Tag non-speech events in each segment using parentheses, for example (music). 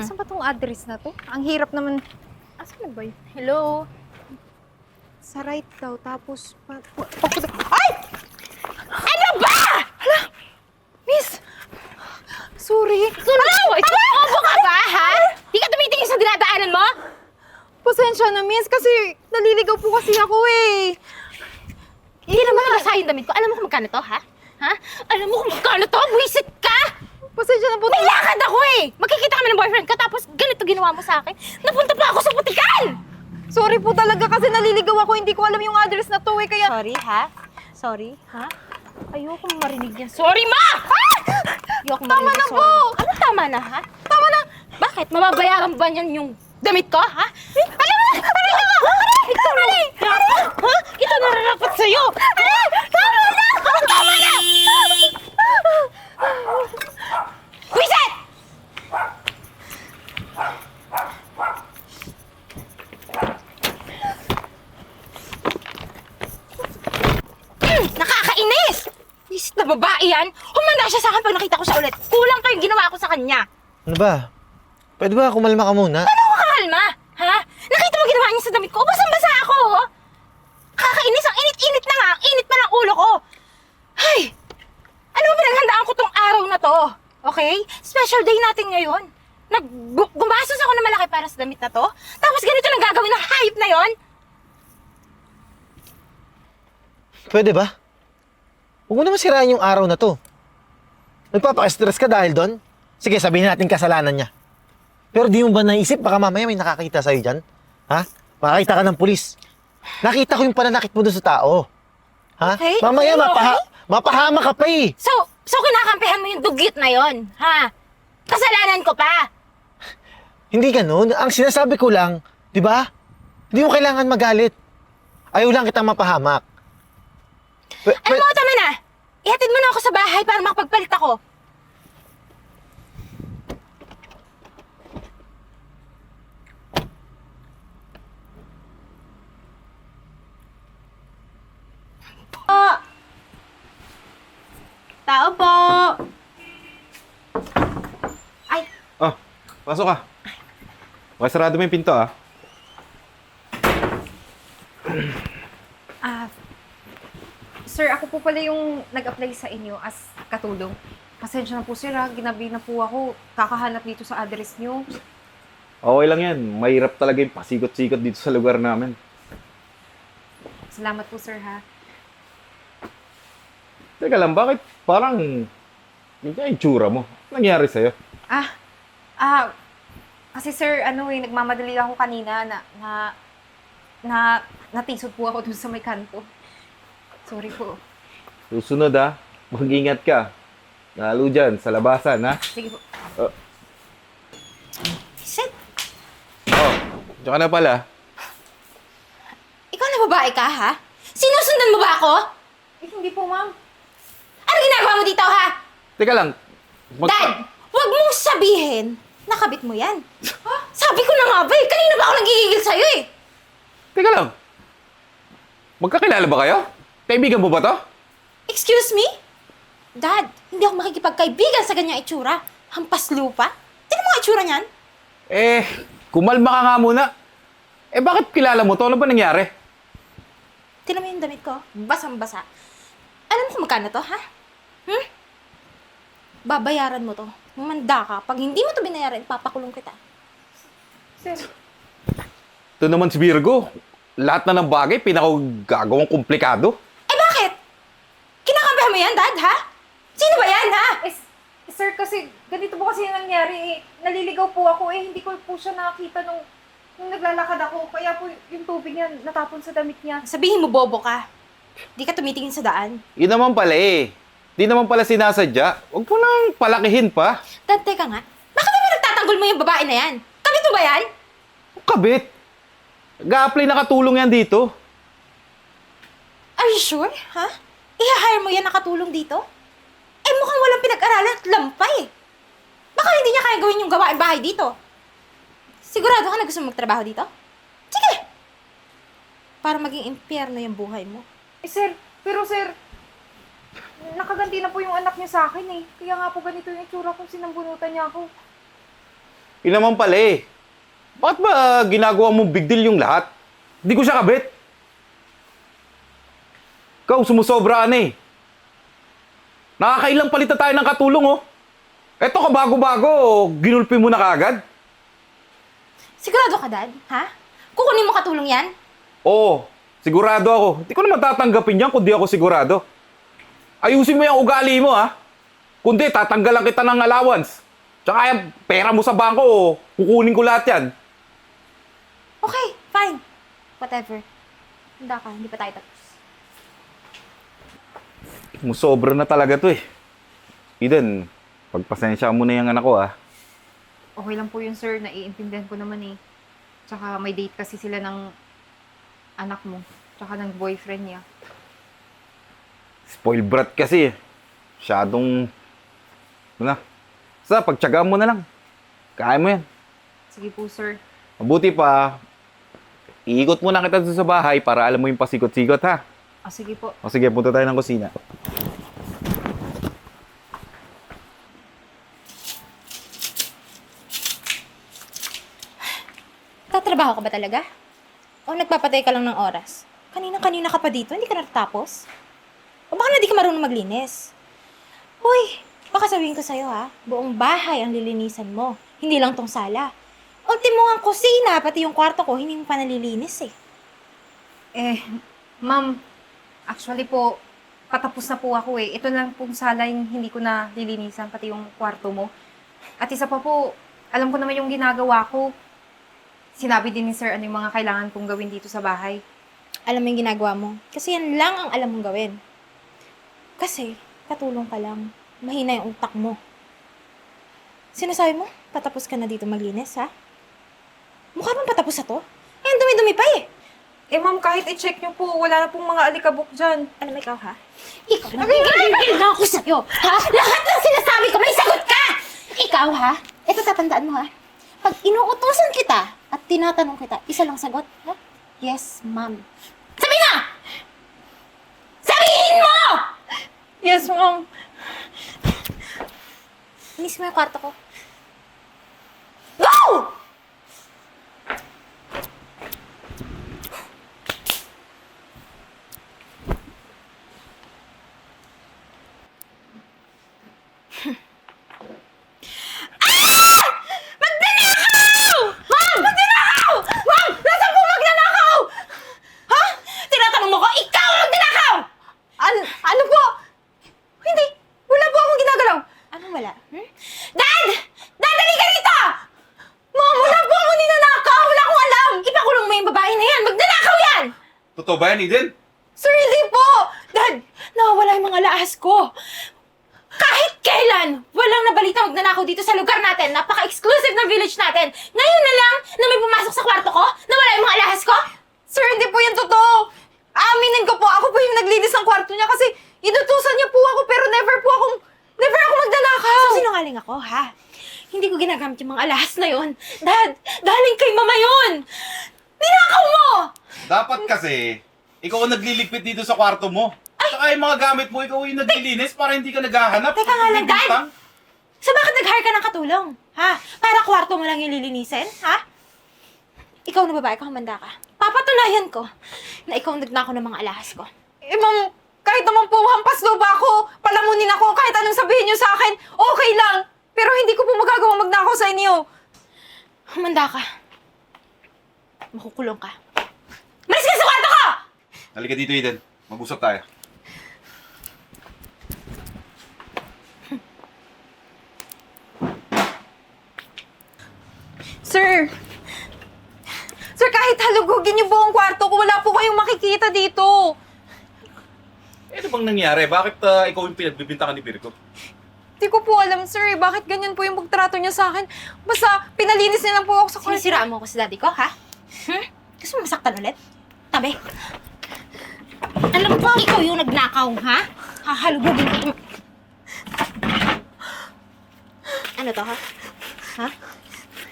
Saan ba tong address na to? Ang hirap naman. Asan na ba yun? Hello? Sa right daw, tapos... Pa, pa, pa- ay! Ano ba? Hala! Miss! Sorry. Ano? Ito, obo ka ba, ha? Di ka tumitingin sa dinadaanan mo? Pasensya na, miss, kasi naliligaw po kasi ako eh. Hindi naman nabasa yung damit ko. Alam mo kung magkano to, ha? Ha? Alam mo kung magkano to? Buisit ka! Pasensya na po. May lakad ako eh! Magkikita kami ng boyfriend ka, tapos ganito ginawa mo sa akin. Napunta pa ako sa putikan! Sorry po talaga kasi naliligaw ako. Hindi ko alam yung address na to eh, kaya... Sorry, ha? Sorry, ha? Ayoko marinig yan. Sorry, ma! Ayoko Tama na sorry. po! Ano tama na, ha? Tama na! Bakit? Mababayaran ba niyan yung damit ko, ha? Alam mo na! Aray ka! Aray! Ito na! Ha? Ito nararapat sa'yo! Aray! Tama na! Tama na! Wiset! Mm, nakakainis! Wisit na babae yan! Humanda siya sa akin pag nakita ko siya ulit. Kulang pa yung ginawa ko sa kanya. Ano ba? Pwede ba kumalma ka muna? Ano ko kakalma? Ha? Nakita mo ginawa niya sa damit ko? Basang-basa ako, oh! Kakainis, ang init-init na nga. Ang init pa ng ulo ko. Ay! Ano ba pinaghandaan ko tong araw na to? Okay? Special day natin ngayon. Nag gu- gumastos ako ng malaki para sa damit na to. Tapos ganito lang gagawin ng hayop na yon. Pwede ba? Huwag mo naman sirain yung araw na to. Nagpapaka-stress ka dahil doon? Sige, sabihin natin kasalanan niya. Pero di mo ba naisip, baka mamaya may nakakita sa'yo dyan? Ha? Makakita ka ng pulis. Nakita ko yung pananakit mo doon sa tao. Ha? Okay, Mamaya okay, mapaha mapahama ka pa eh. So, so kinakampihan mo yung dugyot na yon, ha? Kasalanan ko pa. Hindi ganun. Ang sinasabi ko lang, di ba? Hindi mo kailangan magalit. Ayaw lang kitang mapahamak. Ano pwe- mo, tama na. Ihatid mo na ako sa bahay para makapagpalit ako. Po! Tao po! Ay, Oh, pasok ka. Makasarado mo yung pinto ah. Ah, sir, ako po pala yung nag-apply sa inyo as katulong. Pasensya na po, sir, ha. Ginabi na po ako. Kakahanap dito sa address niyo. Okay lang yan. Mahirap talaga yung pasikot-sikot dito sa lugar namin. Salamat po, sir, ha. Teka lang, bakit parang hindi yung itsura mo? Anong nangyari sa'yo? Ah, ah, kasi sir, ano eh, nagmamadali ako kanina na, na, na, natisod po ako dun sa may kanto. Sorry po. Susunod ah, mag-ingat ka. Lalo dyan, sa labasan ha. Sige po. sit! Oh, tsaka na pala. Ikaw na babae ka, ha? Sinusundan mo ba ako? Eh, hindi po, ma'am. Ano ginagawa mo dito, ha? Teka lang. mag- Dad, wag mong sabihin nakabit mo yan. Ha? Sabi ko na nga ba eh, kanina ba ako nagigigil sa'yo eh? Teka lang. Magkakilala ba kayo? Kaibigan mo ba to? Excuse me? Dad, hindi ako makikipagkaibigan sa ganyang itsura. Hampas lupa. Tignan mo itsura niyan. Eh, kumalma ka nga muna. Eh, bakit kilala mo to? Ano ba nangyari? Tignan mo yung damit ko. Basang-basa. Alam mo kung magkano to, ha? Hmm? Babayaran mo to. Manda ka. Pag hindi mo to binayaran, papakulong kita. Sir, Ito naman si Virgo. Lahat na ng bagay, pinakagagawang komplikado. Eh bakit? Kinakampihan mo yan, Dad, ha? Sino ba yan, ha? eh, sir, kasi ganito po kasi yung nangyari eh. Naliligaw po ako eh. Hindi ko po siya nakakita nung, nung naglalakad ako. Kaya po yung tubig niya natapon sa damit niya. Sabihin mo, bobo ka. Di ka tumitingin sa daan. Yun naman pala eh. Di naman pala sinasadya. Huwag mo nang palakihin pa. Dad, teka nga. Bakit naman nagtatanggol mo yung babae na yan? Kabit mo ba yan? Kabit. Ga-apply na katulong yan dito. Are you sure? Ha? I-hire mo yan nakatulong dito? Eh, mukhang walang pinag-aralan at lampay. Baka hindi niya kaya gawin yung gawain bahay dito. Sigurado ka na gusto mo magtrabaho dito? Sige! Para maging impyerno yung buhay mo. Eh, sir, pero sir, nakaganti na po yung anak niya sa akin eh. Kaya nga po ganito yung itsura kung sinambunutan niya ako. Yun naman pala eh. Bakit ba ginagawa mong big deal yung lahat? Hindi ko siya kabit. Ikaw, sumusobra ka na eh. Nakakailang palitan tayo ng katulong oh. Eto ka bago-bago, ginulpi mo na kagad. Sigurado ka, Dad? Ha? Kukunin mo katulong yan? Oo, sigurado ako. Hindi ko naman tatanggapin yan kung di ako sigurado. Ayusin mo yung ugali mo ha. Kundi tatanggalan kita ng allowance. Tsaka yung pera mo sa bangko, kukunin ko lahat yan. Okay, fine. Whatever. Handa ka, hindi pa tayo tapos. Musobra na talaga to eh. Eden, pagpasensya mo na yung anak ko ah. Okay lang po yun, sir. Naiintindihan ko naman eh. Tsaka may date kasi sila ng anak mo. Tsaka ng boyfriend niya. Spoil brat kasi eh. Masyadong... Ano na? Sa, pagtsagaan mo na lang. Kaya mo yan. Sige po, sir. Mabuti pa, iikot muna kita sa bahay para alam mo yung pasikot-sikot ha. Ah, sige po. O sige, punta tayo ng kusina. Tatrabaho ka ba talaga? O nagpapatay ka lang ng oras? Kanina-kanina ka pa dito, hindi ka natatapos? O baka na di ka marunong maglinis? Hoy, baka sabihin ko sa'yo ha, buong bahay ang lilinisan mo. Hindi lang tong sala. Ultimo ang kusina, pati yung kwarto ko, hindi mo pa nalilinis eh. Eh, ma'am, actually po, patapos na po ako eh. Ito lang pong sala yung hindi ko na lilinisan, pati yung kwarto mo. At isa pa po, alam ko naman yung ginagawa ko. Sinabi din ni sir ano yung mga kailangan kong gawin dito sa bahay. Alam mo yung ginagawa mo. Kasi yan lang ang alam mong gawin. Kasi, katulong ka lang. Mahina yung utak mo. Sinasabi mo, patapos ka na dito maglinis, ha? Mukha bang patapos na to? Eh, ang dumi-dumi pa eh. Eh ma'am, kahit i-check niyo po, wala na pong mga alikabok dyan. Ano ikaw, ha? Ikaw na gigil na ako sa'yo, ha? Lahat ng sinasabi ko, may sagot ka! Ikaw, ha? Ito tatandaan mo, ha? Pag inuutosan kita at tinatanong kita, isa lang sagot, ha? Yes, ma'am. Sabi na! Sabihin mo! Yes, ma'am. Miss mo yung kwarto ko. Go! Ah! Magnanakaw! Ma'am! Magnanakaw! Ma'am! Nasaan po magnanakaw? Ha? Tinatanong mo ko, ikaw ang magnanakaw! An- ano po? Hindi. Wala po akong ginagalaw. Anong wala? Hmm? Dad! Dad, dali ka rito! Ma'am, wala po akong ninanakaw. Wala akong alam. Ipakulong mo yung babae na yan! Magnanakaw yan! Totoo ba yan, Eden? Sir, hindi po. Dad, nawawala yung mga laas ko. Kahit kailan, walang nabalita magnanakaw dito sa lugar natin. Napaka-exclusive ng village natin. Ngayon na lang na may pumasok sa kwarto ko, nawala yung mga alahas ko. Sir, hindi po yan totoo. Aaminin ko po, ako po yung naglinis ng kwarto niya kasi inutusan niya po ako pero never po akong, never ako magnanakaw. So, sinungaling ako, ha? Hindi ko ginagamit yung mga alahas na yon. Dad, galing kay mama yon. Ninakaw mo! Dapat kasi, ikaw ang nagliligpit dito sa kwarto mo. Saka yung mga gamit mo, ikaw yung naglilinis para hindi ka naghahanap. Teka nga lang, Dad. Bibintang. So bakit nag-hire ka ng katulong? Ha? Para kwarto mo lang yung lilinisin? Ha? Ikaw na babae ka, humanda ka. Papatunayan ko na ikaw ang nagnakaw ng mga alahas ko. Eh ma'am, kahit naman po hampas lupa ako, palamunin ako, kahit anong sabihin niyo sa akin, okay lang. Pero hindi ko po magagawa magnakaw sa inyo. Humanda ka. Makukulong ka. Malis ka sa kwarto ko! Halika dito, Eden. Mag-usap tayo. Sir! Sir, kahit halugugin niyo buong kwarto ko, wala po kayong makikita dito. Eh, ano bang nangyari? Bakit ah, ikaw yung pinagbibintangan ni Virgo? Hindi ko po alam, sir, eh, bakit ganyan po yung pagtrato niya sa akin. Basta, pinalinis niya lang po ako sa kwarto. Sinisiraan mo ako sa daddy ko, ha? Hmm? Gusto mo masaktan ulit? Tabi. Alam ko, ikaw yung nagnakaw, ha? Hahalugugin ko. Ano to, ha? Ha?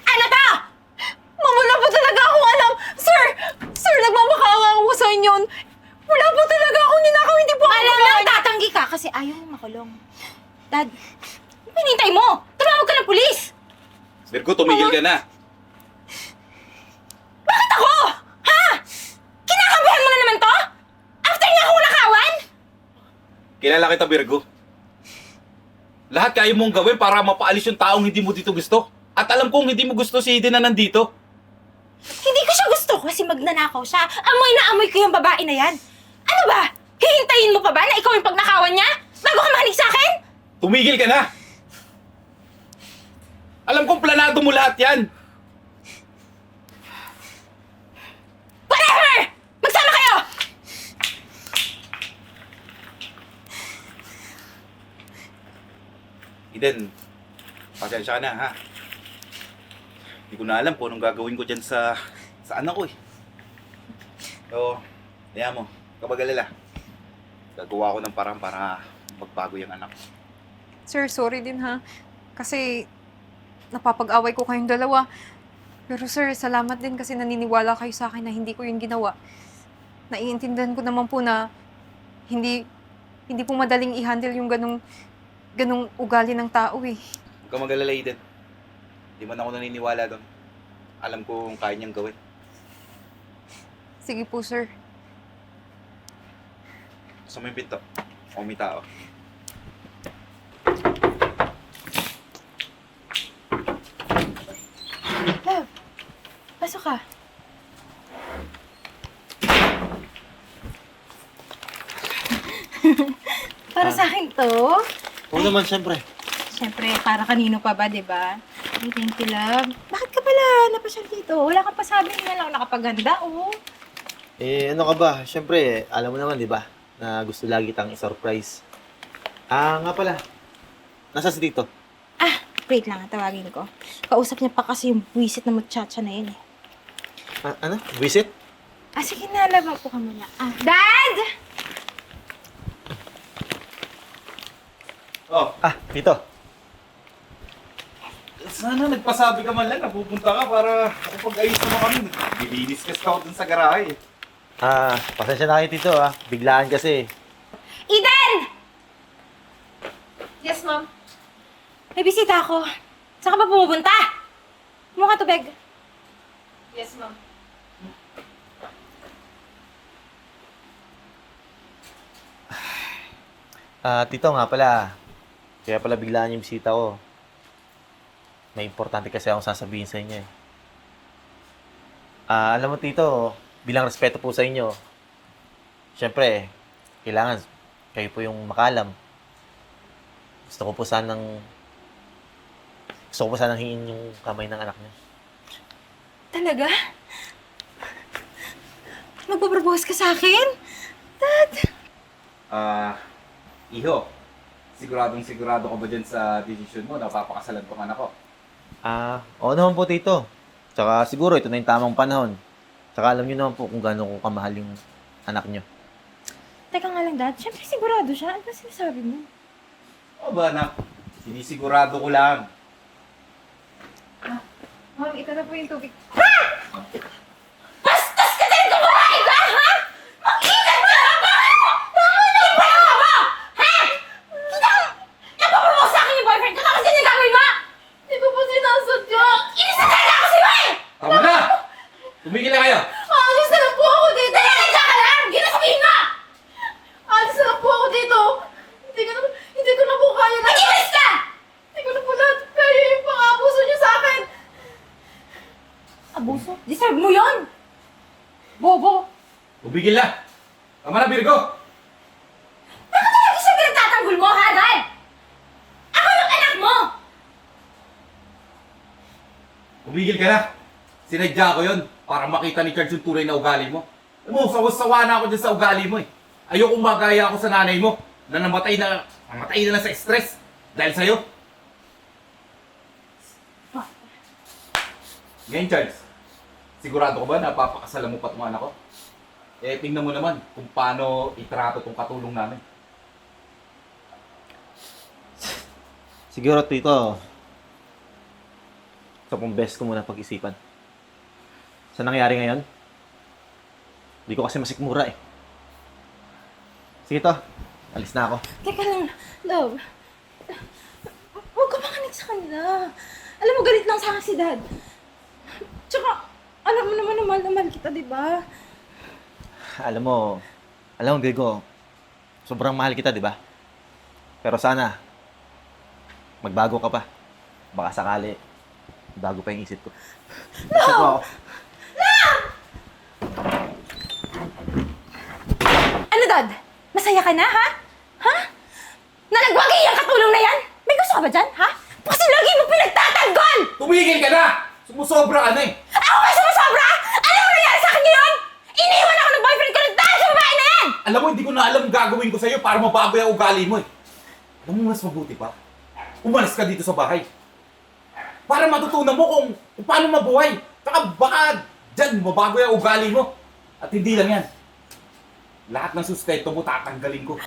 Ano to? Ma'am, wala po talaga akong alam. Sir! Sir, nagmamakaawa ako sa inyo. Wala po talaga akong ninakaw, hindi po ako Alam lang, tatanggi ka kasi ayaw mo makulong. Dad, pinintay mo? Tumawag ka ng pulis! Virgo, tumigil ka na. Bakit ako? Ha? Kinakabahan mo na naman to? After niya ako nakawan? Kilala kita, Virgo. Lahat kaya mong gawin para mapaalis yung taong hindi mo dito gusto. At alam kong hindi mo gusto si Eden na nandito. Hindi ko siya gusto kasi magnanakaw siya. Amoy na amoy ko yung babae na yan. Ano ba? Hihintayin mo pa ba na ikaw yung pagnakawan niya? Bago ka makinig sa akin? Tumigil ka na! Alam kong planado mo lahat yan. Whatever! Magsama kayo! Eden, pasensya ka na ha. Hindi ko na alam kung anong gagawin ko dyan sa, sa anak ko eh. So, kaya mo, kapag alala, gagawa ko ng parang para magbago yung anak. Sir, sorry din ha. Kasi napapag-away ko kayong dalawa. Pero sir, salamat din kasi naniniwala kayo sa akin na hindi ko yun ginawa. Naiintindihan ko naman po na hindi hindi po madaling i-handle yung ganong ganong ugali ng tao eh. Huwag ka mag-alala, Eden. Hindi man ako naniniwala doon. Alam ko kung kaya niyang gawin. Sige po, sir. Mo yung pinto? O may tao? Love, pasok ka. (laughs) para sa akin to. Oo naman, syempre. Siyempre, para kanino pa ba, di ba? Ay, thank you, love. Bakit ka pala napasyal dito? Wala kang pasabi na lang ako nakapaganda, oh. Eh, ano ka ba? Syempre, alam mo naman, di ba? Na gusto lagi tang i-surprise. Ah, nga pala. Nasa si Tito? Ah, wait lang, tawagin ko. Kausap niya pa kasi yung buwisit na muchacha na yun, eh. Ah, ano? Visit? Ah, sige na, love. Upo ka muna. Ah, Dad! Oh, Ah, Tito. sana nagpasabi ka man lang na pupunta ka para kapag-ayos naman kami. Nilinis ka scout dun sa garahe. Ah, pasensya na kayo, Tito, ah. Biglaan kasi. Eden! Yes, ma'am. May bisita ako. Saan ka ba pumupunta? Kumuha ka tubig. Yes, ma'am. Ah, Tito nga pala. Kaya pala biglaan yung bisita ko. May importante kasi akong sasabihin sa inyo eh. Ah, alam mo Tito, bilang respeto po sa inyo, syempre, kailangan kayo po yung makalam. Gusto ko po sanang gusto ko po sanang hingin yung kamay ng anak niyo. Talaga? Magpapropose ka sa akin? Dad! Ah, iho. Siguradong sigurado ka ba dyan sa decision mo na papakasalan tong anak ko? Ah, oo naman po Tito. Tsaka siguro ito na yung tamang panahon. Tsaka alam niyo naman po kung gaano ko kamahal yung anak niyo. Teka nga lang, Dad. Siyempre sigurado siya. Ano ba sinasabi mo? O ba anak? Sinisigurado ko lang. Ma'am, ito na po yung tubig. Bastos ka din kumain ka, ha? Mag-ingat ka! Bakit mo? Tama na yung palawa mo! Ha? Kita Nagpapropose sa akin yung boyfriend ko tapos hindi gagawin mo! Hindi ko po sinasadya. Inisadya na kasi mo eh! Tama na! Tumigil na kayo! Alis na lang po ako dito! Talaga ka lang! Hindi na sabihin mo! Alis na lang po ako dito! Hindi ko na, hindi ko na po kaya na... Mag-iwalis ka! Hindi ko na po lahat kaya yung pang-abuso niyo sa akin! Abuso? Deserve mo yon! Bobo! Tumigil na! Tama na, Virgo! Bakit talaga siya pinagtatanggol mo, ha, Dad? Ako yung anak mo! Tumigil ka na! Sinadya ko yun para makita ni Charles yung tunay na ugali mo. Alam mo, sawas-sawa na ako dyan sa ugali mo eh. Ayokong magaya ako sa nanay mo na namatay na, namatay na lang sa stress dahil sa'yo. Ngayon, Charles, sigurado ko ba na papakasalan mo pa itong anak ko? Eh, tingnan mo naman kung paano itrato itong katulong namin. Siguro, Tito, ito pong best ko muna pag-isipan. Sa nangyari ngayon, hindi ko kasi masikmura eh. Sige to, alis na ako. Teka lang, love. Huwag ka makinig sa kanila. Alam mo, galit lang sa akin si Dad. Tsaka, alam mo naman na mahal na mahal kita, di ba? Alam mo, alam mo, Virgo, sobrang mahal kita, di ba? Pero sana, magbago ka pa. Baka sakali, bago pa yung isip ko. Isip ko ako. Ano, Dad? Masaya ka na, ha? Ha? Na nagwagi yung katulong na yan? May gusto ka ba dyan, ha? Kasi lagi mo pinagtatanggol! Tumigil ka na! Sumusobra ka na eh! Ako ba sumusobra? Ano mo nangyari sa akin ngayon? Iniwan ako ng boyfriend ko ng dahil sa babae na yan! Alam mo, hindi ko na alam gagawin ko sa'yo para mabago yung ugali mo eh. Alam mo, mas mabuti pa. Umalis ka dito sa bahay. Para matutunan mo kung, kung paano mabuhay. Tsaka baka dyan mabago yung ugali mo. At hindi lang yan. Lahat ng sustento mo tatanggalin ko.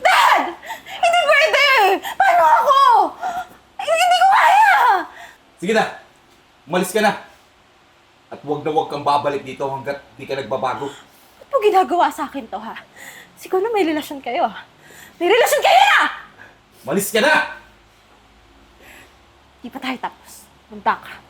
Dad! Hindi pwede! Paano ako? Hindi ko kaya! Sige na, umalis ka na. At huwag na huwag kang babalik dito hanggat di ka nagbabago. Ginagawa sa akin to, ha? Siguro may relasyon kayo, ha? May relasyon kayo na! Umalis ka na! Di pa tayo tapos. Punta ka.